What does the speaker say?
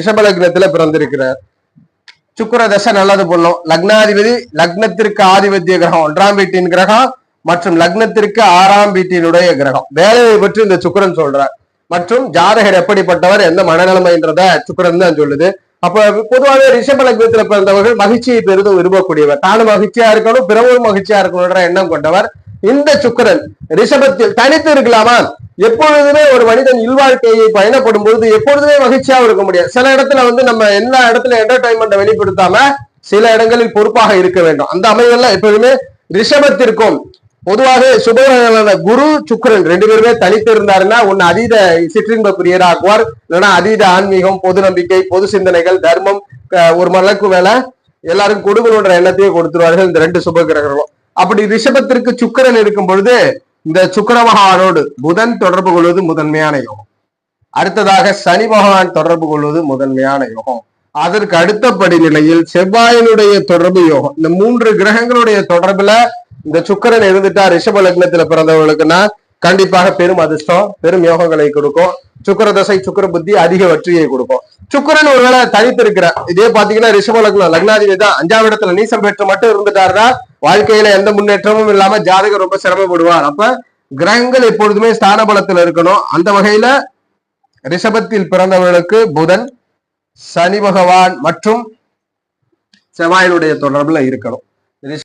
ரிஷபல கிரகத்துல பிறந்திருக்கிறார். சுக்கிர தசை நல்லது பண்ணும். லக்னாதிபதி லக்னத்திற்கு ஆதிபத்திய கிரகம் ஒன்றாம் வீட்டின் கிரகம் மற்றும் லக்னத்திற்கு ஆறாம் வீட்டினுடைய கிரகம். வேலையை பற்றி இந்த சுக்கிரன் சொல்றார். மற்றும் ஜாதகர் எப்படிப்பட்டவர் எந்த மனநிலைமைன்றத சுக்கரன் தான் சொல்லுது. அப்ப பொதுவாகவே ரிஷப லக்னத்துல பிறந்தவர்கள் மகிழ்ச்சியை பெரிதும் விரும்பக்கூடியவர். தானும் மகிழ்ச்சியா இருக்கணும் பிறவும் மகிழ்ச்சியா இருக்கணும்ன்ற எண்ணம் கொண்டவர். இந்த சுக்கிரன் ரிஷபத்தில் தனித்து இருக்கலாமா? எப்பொழுதுமே ஒரு மனிதன் இல்வாழ்க்கையை பயணப்படும் பொழுது எப்பொழுதுமே மகிழ்ச்சியாக இருக்க முடியாது. சில இடத்துல வந்து நம்ம எல்லா இடத்துல என்டர்டைன்மெண்ட்டை வெளிப்படுத்தாம சில இடங்களில் பொறுப்பாக இருக்க வேண்டும். அந்த அமைவெல்லாம் எப்பொழுதுமே ரிஷபத்திற்கும் பொதுவாக சுபகிரகங்களான குரு சுக்கிரன் ரெண்டு பேருமே தனித்து இருந்தாருன்னா ஒன்னு அதீத சிற்றின்ப பிரியராக்குவார் இல்லைன்னா அதீத ஆன்மீகம் பொது நம்பிக்கை பொது சிந்தனைகள் தர்மம் ஒரு மலக்கு மேல எல்லாரும் கொடுக்கணுன்ற எண்ணத்தையே கொடுத்துருவார்கள் இந்த ரெண்டு சுப கிரகங்களும் அப்படி ரிஷபத்திற்கு சுக்கிரன் இருக்கும் பொழுது இந்த சுக்கிர பகவானோடு புதன் தொடர்பு கொள்வது முதன்மையான யோகம். அடுத்ததாக சனி பகவான் தொடர்பு கொள்வது முதன்மையான யோகம். அதற்கு அடுத்தபடி நிலையில் செவ்வாயினுடைய தொடர்பு யோகம். இந்த மூன்று கிரகங்களுடைய தொடர்புல இந்த சுக்கிரன் இருந்துட்டா ரிஷப லக்னத்துல பிறந்தவர்களுக்குன்னா கண்டிப்பாக பெரும் அதிர்ஷ்டம் பெரும் யோகங்களை கொடுக்கும். சுக்கிர தசை சுக்கிர புத்தி அதிக வெற்றியை கொடுக்கும். சுக்கிரன் ஒருவேளை தனித்திருக்கிற இதே பாத்தீங்கன்னா ரிஷப லக்னம் லக்னாதிபதி தான் அஞ்சாவது இடத்துல நீசம் பெற்று மட்டும் இருந்துட்டாருன்னா வாழ்க்கையில எந்த முன்னேற்றமும் இல்லாம ஜாதகர் ரொம்ப சிரமப்படுவார். அப்ப கிரகங்கள் எப்பொழுதுமே ஸ்தான பலத்துல இருக்கணும். அந்த வகையில ரிஷபத்தில் பிறந்தவர்களுக்கு புதன் சனி பகவான் மற்றும் செவ்வாயினுடைய தொடர்புல இருக்கணும்.